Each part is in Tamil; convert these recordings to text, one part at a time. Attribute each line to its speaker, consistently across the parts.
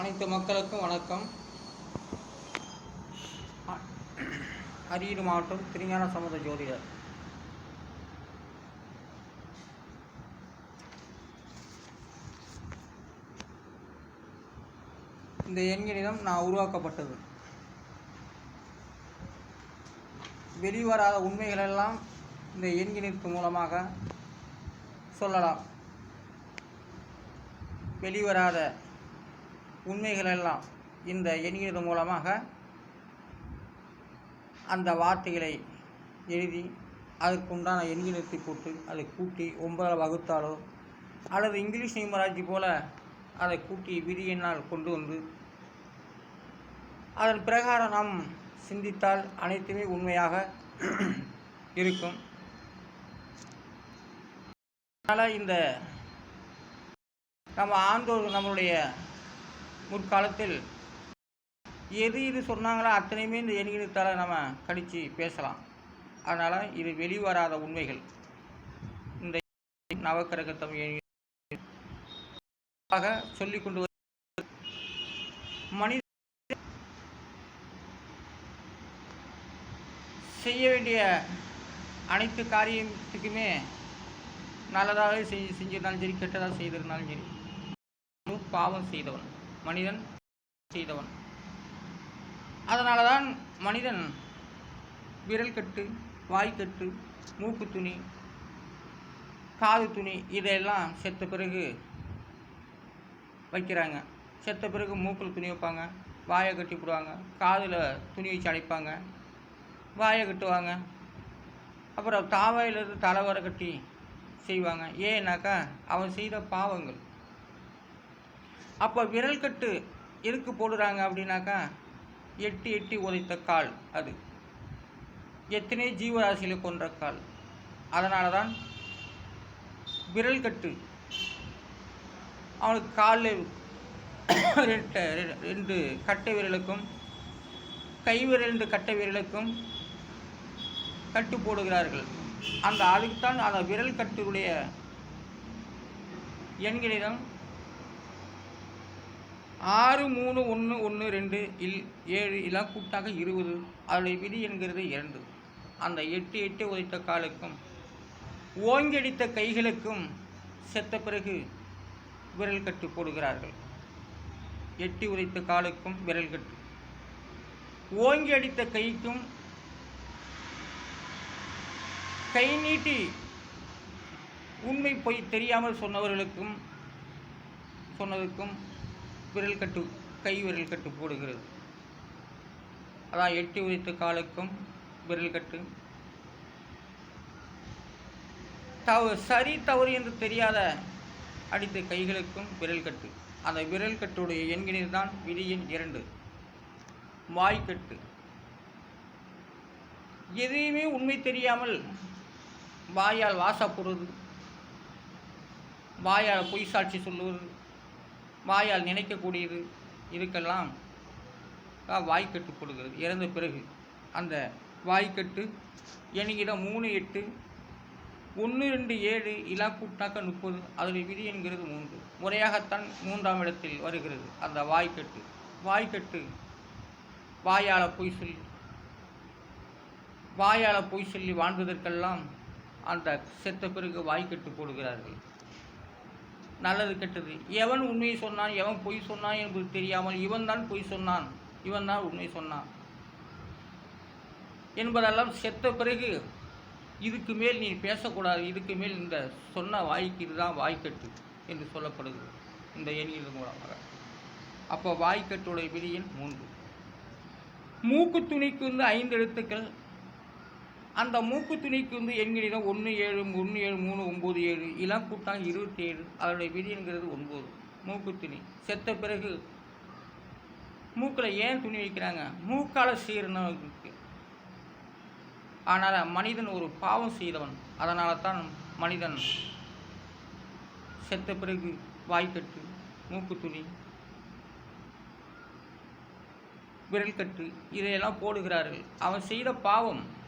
Speaker 1: அனைத்து மக்களுக்கும் வணக்கம். அரியலூர் மாவட்டம் திருஞான சமுத ஜோதிடர். இந்த எண்கணிதம் நான் உருவாக்கப்பட்டது. வெளிவராத உண்மைகளெல்லாம் இந்த எண்கணிதத்து மூலமாக சொல்லலாம். வெளிவராத உண்மைகளெல்லாம் இந்த எண்கிறது மூலமாக அந்த வார்த்தைகளை எழுதி அதற்குண்டான எண்கிணத்தை போட்டு அதை கூட்டி ஒன்பதால் வகுத்தாலோ அல்லது இங்கிலீஷ் நியூமராஜி போல் அதை கூட்டி விதி எண்ணால் கொண்டு வந்து அதன் பிரகாரம் நாம் சிந்தித்தால் அனைத்துமே உண்மையாக இருக்கும். அதனால் இந்த நம்ம ஆண்டோர் நம்மளுடைய முற்காலத்தில் எது இது சொன்னாங்களோ அத்தனையுமே இந்த எண்கிணத்தால் நம்ம கடித்து பேசலாம். அதனால் இது வெளிவராத உண்மைகள். இந்த நவக்கிரகத்தம் சொல்லிக் கொண்டு வரு- மனித செய்ய வேண்டிய அனைத்து காரியத்துக்குமே நல்லதாகவே செஞ்சு செஞ்சிருந்தாலும் சரி கெட்டதாக செய்திருந்தாலும் சரி பாவம் செய்தவன். மனிதன் செய்தவன். அதனால தான் மனிதன் விரல் கட்டு வாய்க்கட்டு மூக்கு துணி காது துணி இதையெல்லாம் செத்த பிறகு வைக்கிறாங்க. செத்த பிறகு மூக்கில் துணி வைப்பாங்க வாயை கட்டி விடுவாங்க காதில் துணி வச்சு அடைப்பாங்க வாயை கட்டுவாங்க. அப்புறம் தாவாயிலிருந்து தலைவரை கட்டி செய்வாங்க. ஏன்னாக்கா அவன் செய்த பாவங்கள். அப்போ விரல் கட்டு எதுக்கு போடுறாங்க அப்படின்னாக்கா எட்டி எட்டி உதைத்த கால் அது. எத்தனை ஜீவராசிகளை கொன்ற கால். அதனால தான் விரல் கட்டு. அவனுக்கு காலில் ரெண்டு ரெண்டு கட்டை விரலுக்கும் கை விரல் ரெண்டு கட்டை விரலுக்கும் கட்டு போடுகிறார்கள். அந்த அதுக்குத்தான் அந்த விரல் கட்டுடைய எண்களிடம் ஆறு மூணு ஒன்று ஒன்று ரெண்டு இல் ஏழு இதெல்லாம் கூட்டாக இருபது அதனுடைய விதி என்கிறது இரண்டு. அந்த எட்டு எட்டு உதைத்த காலுக்கும் ஓங்கடித்த கைகளுக்கும் செத்த பிறகு விரல் கட்டு போடுகிறார்கள். எட்டி உதைத்த காலுக்கும் விரல் கட்டு. ஓங்கி அடித்த கைக்கும் கை நீட்டி உண்மை பொய் தெரியாமல் சொன்னவர்களுக்கும் சொன்னதுக்கும் விரல் கட்டு கை விரல் கட்டு போடுகிறது. அதான் எட்டி உதைத்த காலுக்கும் விரல் கட்டு. தவ சரி தவறு என்று தெரியாத அடித்த கைகளுக்கும் விரல் கட்டு. அந்த விரல் கட்டுடைய எண்களில் தான் விதியின் இரண்டு. வாய்க்கட்டு எதையுமே உண்மை தெரியாமல் வாயால் வாசப்படுவது வாயால் பொய் சாட்சி சொல்லுவது வாயால் நினைக்கக்கூடியது இதுக்கெல்லாம் வாய்க்கட்டு போடுகிறது. இறந்த பிறகு அந்த வாய்க்கட்டு என்கிடம் மூணு எட்டு ஒன்று ரெண்டு ஏழு இலா கூட்டாக்க முப்பது அதனுடைய விதி என்கிறது மூன்று. முறையாகத்தான் மூன்றாம் இடத்தில் வருகிறது அந்த வாய்க்கட்டு வாய்க்கட்டு வாயால் பொய் சொல்லி வாயால் பொய் சொல்லி வாழ்ந்ததற்கெல்லாம் அந்த செத்த பிறகு வாய்க்கட்டு போடுகிறார்கள். நல்லது கெட்டது. எவன் உண்மையை சொன்னான் எவன் பொய் சொன்னான் என்பது தெரியாமல் இவன் தான் பொய் சொன்னான். இவன் தான் உண்மை சொன்னான். என்பதெல்லாம் செத்த பிறகு இதுக்கு மேல் நீ பேசக்கூடாது. இதுக்கு மேல் இந்த சொன்ன வாய்க்கு இதுதான் வாய்க்கட்டு என்று சொல்லப்படுது இந்த எண்ணியது மூலமாக. அப்போ வாய்க்கட்டுடைய விதியின் மூன்று. மூக்கு துணிக்கு வந்து ஐந்து எழுத்துக்கள் அந்த மூக்கு துணிக்கு வந்து எண்களிடம் ஒன்று ஏழு ஒன்று ஏழு மூணு ஒம்பது ஏழு இளம் கூட்டாங்க இருபத்தி ஏழு அதனுடைய விதிங்கிறது ஒன்பது. மூக்கு துணி. செத்த பிறகு மூக்கில் ஏன் துணி வைக்கிறாங்க? மூக்கால சீரணும் ஆனால் மனிதன் ஒரு பாவம் செய்தவன். அதனால தான் மனிதன் செத்த பிறகு வாய்க்கட்டு மூக்கு துணி விரல் கட்டு இதையெல்லாம் போடுகிறார்கள். அவன் செய்த பாவம்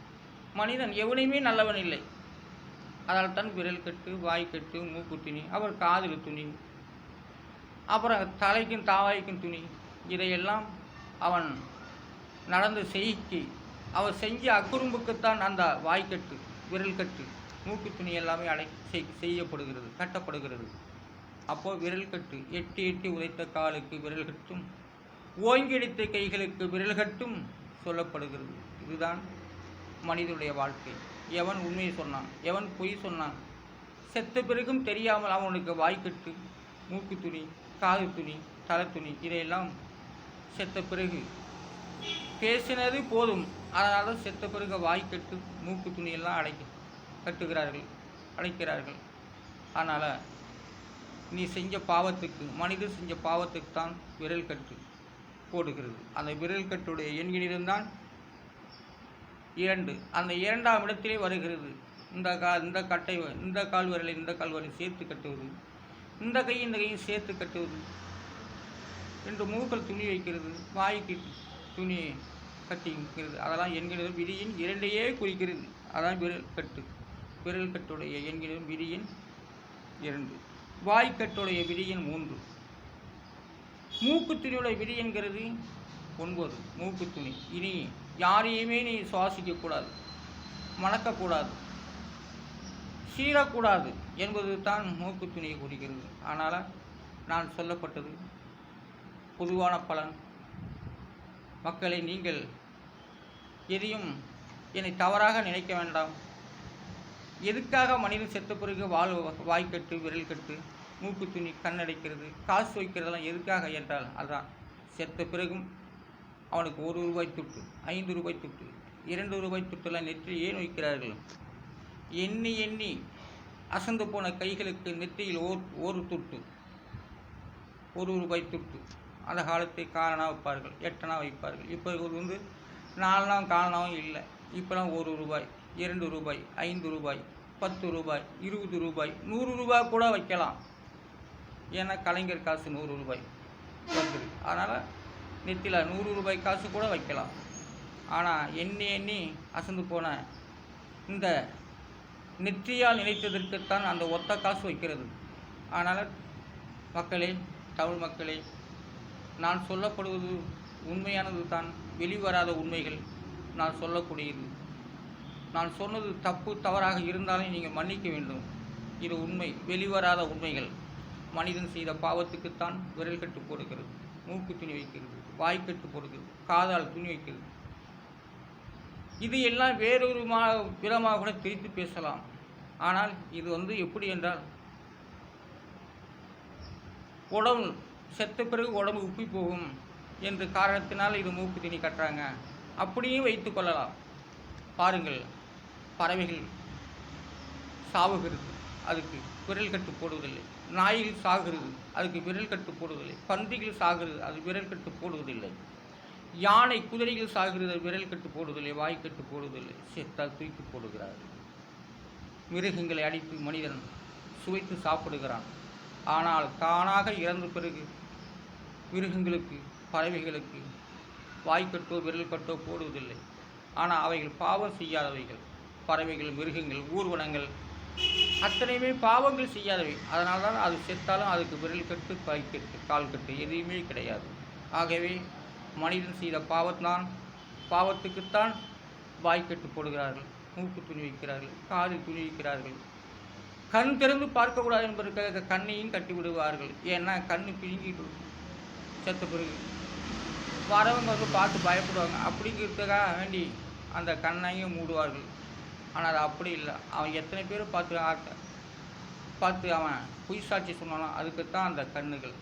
Speaker 1: மனிதன் எவனையுமே நல்லவன் இல்லை. அதனால் தான் விரல் கட்டு வாய்க்கட்டு மூக்கு துணி அவர் காதில் துணி அப்புறம் தலைக்கும் தாவாய்க்கும் துணி இதையெல்லாம் அவன் நடந்த செய்கி அவன் செஞ்ச அக்குறும்புக்குத்தான் அந்த வாய்க்கட்டு விரல் கட்டு மூக்கு துணி எல்லாமே அடை செய்- செய்யப்படுகிறது கட்டப்படுகிறது. அப்போது விரல் கட்டு எட்டி எட்டி உதைத்த காலுக்கு விரல் கட்டும் ஓங்கிடித்த கைகளுக்கு விரல் கட்டும் சொல்லப்படுகிறது. இதுதான் மனிதனுடைய வாழ்க்கை. எவன் உண்மையை சொன்னான்? எவன் பொய் சொன்னான்? செத்த பிறகும் தெரியாமல் அவனுக்கு வாய்க்கட்டு மூக்கு துணி காது துணி தலை துணி இதையெல்லாம் செத்த பிறகு பேசினது போதும். அதனால் செத்த பிறகு வாய்க்கட்டு மூக்கு துணியெல்லாம் அடைக்க கட்டுகிறார்கள் அடைக்கிறார்கள். அதனால் நீ செஞ்ச பாவத்துக்கு மனிதர் செஞ்ச பாவத்துக்கு தான் விரல் கட்டு போடுகிறது. அந்த விரல் கட்டுடைய எண்களிலிருந்தான் இரண்டு. அந்த இரண்டாம் இடத்திலே வருகிறது. இந்த கா இந்த கட்டை வ- இந்த கால்வரலை இந்த கால்வரலை சேர்த்து கட்டுவது. இந்த கை இந்த கையும் சேர்த்து கட்டுவது. ரெண்டு மூக்கள் துணி வைக்கிறது. வாய்க்கு துணி கட்டி வைக்கிறது அதெல்லாம் என்கிறது விதியின் இரண்டையே குறிக்கிறது. அதான் விரல் கட்டு. விரல் கட்டுடைய என்கிறது விதியின் இரண்டு. வாய்க்கட்டுடைய விதியின் மூன்று. மூக்கு துணியுடைய விதி என்கிறது. ஒன்பது மூக்கு துணி. இனி யாரையுமே நீ சுவாசிக்கக்கூடாது மணக்கக்கூடாது சீரக்கூடாது என்பது தான் மூக்கு துணியை குறிக்கிறது. ஆனால் நான் சொல்லப்பட்டது பொதுவான பலன். மக்களை நீங்கள் எதையும் என்னை தவறாக நினைக்க வேண்டாம். எதுக்காக மனிதன் செத்த பிறகு வாழ் வாய்க்கட்டு விரல் கட்டு மூக்கு துணி கண்ணடைக்கிறது காசு வைக்கிறதெல்லாம் எதுக்காக என்றால் அதான். செத்த பிறகும் அவனுக்கு ஒரு ரூபாய் துட்டு ஐந்து ரூபாய் துட்டு இரண்டு ரூபாய் துட்டெல்லாம் நெற்றி ஏன் வைக்கிறார்கள்? எண்ணி எண்ணி அசந்து போன கைகளுக்கு நெற்றியில் ஓர் ஒரு துட்டு ஒரு ரூபாய் துட்டு. அந்த காலத்தை காரணாக வைப்பார்கள் எட்டனா வைப்பார்கள். இப்போ வந்து நாலனா காலனாவும் இல்லை. இப்போலாம் ஒரு ரூபாய் இரண்டு ரூபாய் ஐந்து ரூபாய் பத்து ரூபாய் இருபது ரூபாய் நூறு ரூபாய் கூட வைக்கலாம். ஏன்னா கலைஞர் காசு நூறு ரூபாய் வந்துருக்கு அதனால் நெத்தியில் நூறு ரூபாய் காசு கூட வைக்கலாம். ஆனால் எண்ணி எண்ணி அசந்து போன இந்த நெற்றியால் நினைத்ததற்குத்தான் அந்த ஒத்த காசு வைக்கிறது. ஆனால் மக்களே தமிழ் மக்களே நான் சொல்லப்படுவது உண்மையானது தான் வெளிவராத உண்மைகள் நான் சொல்லக்கூடியது. நான் சொன்னது தப்பு தவறாக இருந்தாலும் நீங்கள் மன்னிக்க வேண்டும். இது உண்மை வெளிவராத உண்மைகள். மனிதன் செய்த பாவத்துக்குத்தான் விரல் கட்டு போடுகிறது. மூக்கு துணி வைக்கிறது வாய்க்கட்டு போகிறது காதால் துணி வைக்கிறது. இது எல்லாம் வேறொரு மா விதமாக கூட பிரித்து பேசலாம். ஆனால் இது வந்து எப்படி என்றால் உடம்பு செத்த பிறகு உடம்பு உப்பி போகும் என்ற காரணத்தினால் இது மூக்கு துணி கட்டுறாங்க. அப்படியும் வைத்துக் கொள்ளலாம். பாருங்கள் பறவைகள் சாவுகிறது அதுக்கு. விரல் கட்டு போடுவதில்லை. நாய்கள் சாகிறது அதுக்கு விரல் கட்டு போடுவதில்லை. பன்றிகள் சாகிறது அது விரல் கட்டு போடுவதில்லை. யானை குதிரைகள் சாகிறது அது விரல் கட்டு போடுவதில்லை. வாய்க்கட்டு போடுவதில்லை. செத்தால் தூக்கி போடுகிறார்கள் மிருகங்களை அடித்து மனிதன் சுவைத்து சாப்பிடுகிறான். ஆனால் தானாக இறந்த பிறகு மிருகங்களுக்கு பறவைகளுக்கு வாய்க்கட்டோ விரல் கட்டோ போடுவதில்லை. ஆனால் அவைகள் பாவம் செய்யாதவைகள். பறவைகள் மிருகங்கள் ஊர்வனங்கள் அத்தனையுமே பாவங்கள் செய்யாதவை. அதனால தான் அது செத்தாலும் அதுக்கு விரல் கட்டு வாய்க்கட்டு கால் கட்டு எதுவுமே கிடையாது. ஆகவே மனிதன் செய்த பாவத்தான் பாவத்துக்குத்தான் வாய்க்கட்டு போடுகிறார்கள். மூக்கு துணி வைக்கிறார்கள் காதில் துணி வைக்கிறார்கள். கண் திறந்து பார்க்கக்கூடாது என்பதற்காக கண்ணையும் கட்டி விடுவார்கள். ஏன்னா கண் பிடுங்கிட்டு செத்த பிறகு. வரவங்க வந்து பார்த்து பயப்படுவாங்க. அப்படிங்கிறதுக்காக வேண்டி அந்த கண்ணையும் மூடுவார்கள். ஆனால் அது அப்படி இல்லை. அவன் எத்தனை பேர் பார்த்து பார்த்து அவன் பொய் சாட்சி சொன்னானோ அதுக்குத்தான் அந்த கண்ணுகள்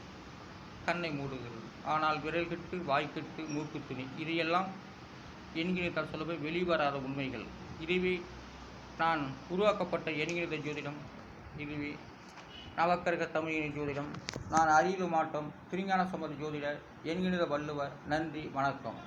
Speaker 1: கண்ணை மூடுகிறது. ஆனால் விரல் கட்டு வாய்க்கட்டு மூக்கு துணி இதையெல்லாம் என்கிறதால் சொல்லவே வெளிவராத உண்மைகள். இதுவே நான் உருவாக்கப்பட்ட என்கிறத ஜோதிடம். இதுவே நவக்கரக தமிழின் ஜோதிடம். நான் அறிவு மாட்டம் திருஞான சம்பந்த ஜோதிடர் என்கிற வள்ளுவர் நன்றி வணக்கம்.